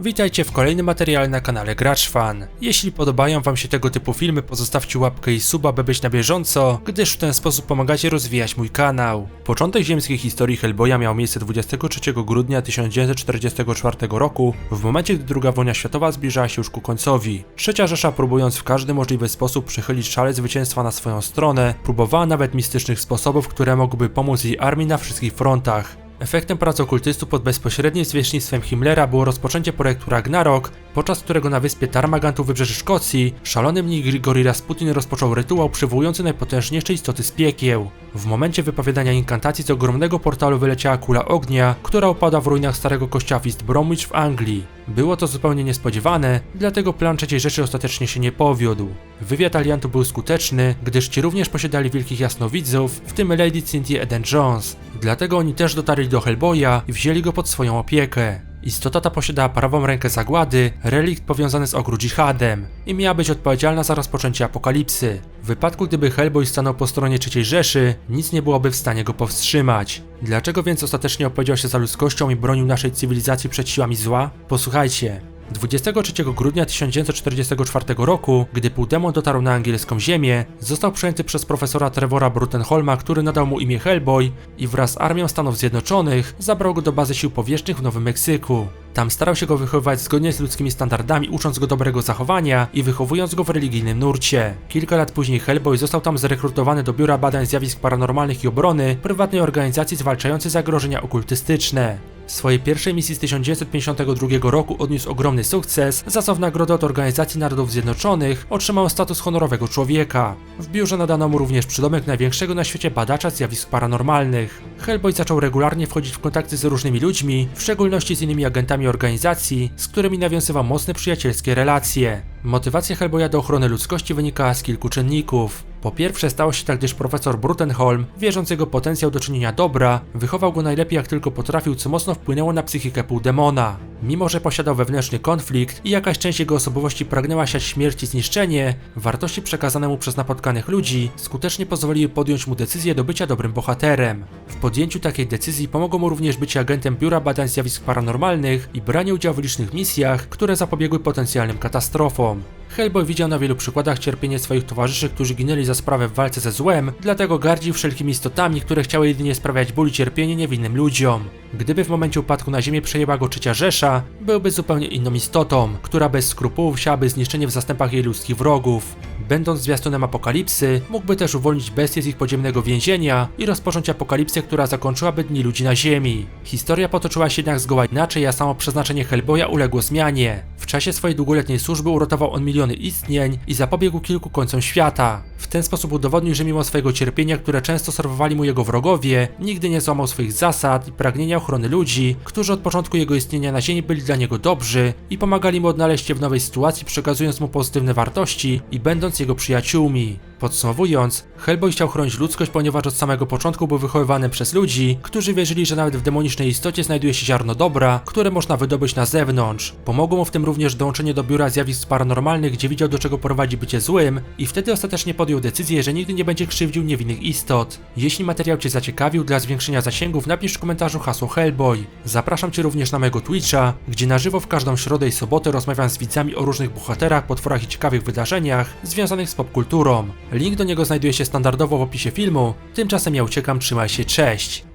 Witajcie w kolejnym materiale na kanale Gracz Fan. Jeśli podobają wam się tego typu filmy, pozostawcie łapkę i suba, by być na bieżąco, gdyż w ten sposób pomagacie rozwijać mój kanał. Początek ziemskiej historii Hellboya miał miejsce 23 grudnia 1944 roku, w momencie gdy II wojna światowa zbliżała się już ku końcowi. Trzecia Rzesza próbując w każdy możliwy sposób przychylić szale zwycięstwa na swoją stronę, próbowała nawet mistycznych sposobów, które mogłyby pomóc jej armii na wszystkich frontach. Efektem pracy okultystów pod bezpośrednim zwierzchnictwem Himmlera było rozpoczęcie projektu Ragnarok, podczas którego na wyspie Tarmagant u wybrzeży Szkocji szalony mniej Grigori Rasputin rozpoczął rytuał przywołujący najpotężniejsze istoty z piekieł. W momencie wypowiadania inkantacji z ogromnego portalu wyleciała kula ognia, która opadła w ruinach starego kościoła w East Bromwich w Anglii. Było to zupełnie niespodziewane, dlatego plan trzeciej rzeczy ostatecznie się nie powiódł. Wywiad aliantów był skuteczny, gdyż ci również posiadali wielkich jasnowidzów, w tym Lady Cynthia Eden-Jones. Dlatego oni też dotarli do Hellboya i wzięli go pod swoją opiekę. Istota ta posiadała prawą rękę zagłady, relikt powiązany z ogród dżihadem i miała być odpowiedzialna za rozpoczęcie apokalipsy. W wypadku gdyby Hellboy stanął po stronie III Rzeszy, nic nie byłoby w stanie go powstrzymać. Dlaczego więc ostatecznie opowiedział się za ludzkością i bronił naszej cywilizacji przed siłami zła? Posłuchajcie. 23 grudnia 1944 roku, gdy półdemon dotarł na angielską ziemię, został przejęty przez profesora Trevora Brutenholma, który nadał mu imię Hellboy i wraz z armią Stanów Zjednoczonych zabrał go do bazy sił powietrznych w Nowym Meksyku. Tam starał się go wychowywać zgodnie z ludzkimi standardami, ucząc go dobrego zachowania i wychowując go w religijnym nurcie. Kilka lat później Hellboy został tam zrekrutowany do Biura Badań Zjawisk Paranormalnych i Obrony, prywatnej organizacji zwalczającej zagrożenia okultystyczne. W swojej pierwszej misji z 1952 roku odniósł ogromny sukces, za co w nagrodę od Organizacji Narodów Zjednoczonych otrzymał status honorowego człowieka. W biurze nadano mu również przydomek największego na świecie badacza zjawisk paranormalnych. Hellboy zaczął regularnie wchodzić w kontakty z różnymi ludźmi, w szczególności z innymi agentami organizacji, z którymi nawiązywał mocne przyjacielskie relacje. Motywacja Hellboya do ochrony ludzkości wynikała z kilku czynników. Po pierwsze stało się tak, gdyż profesor Brutenholm, wierząc jego potencjał do czynienia dobra, wychował go najlepiej jak tylko potrafił, co mocno wpłynęło na psychikę półdemona. Mimo, że posiadał wewnętrzny konflikt i jakaś część jego osobowości pragnęła siać śmierć i zniszczenie, wartości przekazane mu przez napotkanych ludzi skutecznie pozwoliły podjąć mu decyzję do bycia dobrym bohaterem. W podjęciu takiej decyzji pomogło mu również bycie agentem Biura Badań Zjawisk Paranormalnych i branie udziału w licznych misjach, które zapobiegły potencjalnym katastrofom. Hellboy widział na wielu przykładach cierpienie swoich towarzyszy, którzy ginęli za sprawę w walce ze złem, dlatego gardził wszelkimi istotami, które chciały jedynie sprawiać ból i cierpienie niewinnym ludziom. Gdyby w momencie upadku na ziemię przejęła go trzecia Rzesza, byłby zupełnie inną istotą, która bez skrupułów chciałaby zniszczenie w zastępach jej ludzkich wrogów. Będąc zwiastunem apokalipsy, mógłby też uwolnić bestie z ich podziemnego więzienia i rozpocząć apokalipsę, która zakończyłaby dni ludzi na ziemi. Historia potoczyła się jednak zgoła inaczej, a samo przeznaczenie Hellboya uległo zmianie. Czasie swojej długoletniej służby uratował on miliony istnień i zapobiegł kilku końcom świata. W ten sposób udowodnił, że mimo swojego cierpienia, które często serwowali mu jego wrogowie, nigdy nie złamał swoich zasad i pragnienia ochrony ludzi, którzy od początku jego istnienia na Ziemi byli dla niego dobrzy i pomagali mu odnaleźć się w nowej sytuacji, przekazując mu pozytywne wartości i będąc jego przyjaciółmi. Podsumowując, Hellboy chciał chronić ludzkość, ponieważ od samego początku był wychowywany przez ludzi, którzy wierzyli, że nawet w demonicznej istocie znajduje się ziarno dobra, które można wydobyć na zewnątrz. Pomogło mu w tym również dołączenie do biura zjawisk paranormalnych, gdzie widział do czego prowadzi bycie złym i wtedy ostatecznie podjął decyzję, że nigdy nie będzie krzywdził niewinnych istot. Jeśli materiał Cię zaciekawił, dla zwiększenia zasięgów napisz w komentarzu hasło Hellboy. Zapraszam Cię również na mojego Twitcha, gdzie na żywo w każdą środę i sobotę rozmawiam z widzami o różnych bohaterach, potworach i ciekawych wydarzeniach związanych z popkulturą. Link do niego znajduje się standardowo w opisie filmu. Tymczasem ja uciekam, trzymaj się, cześć!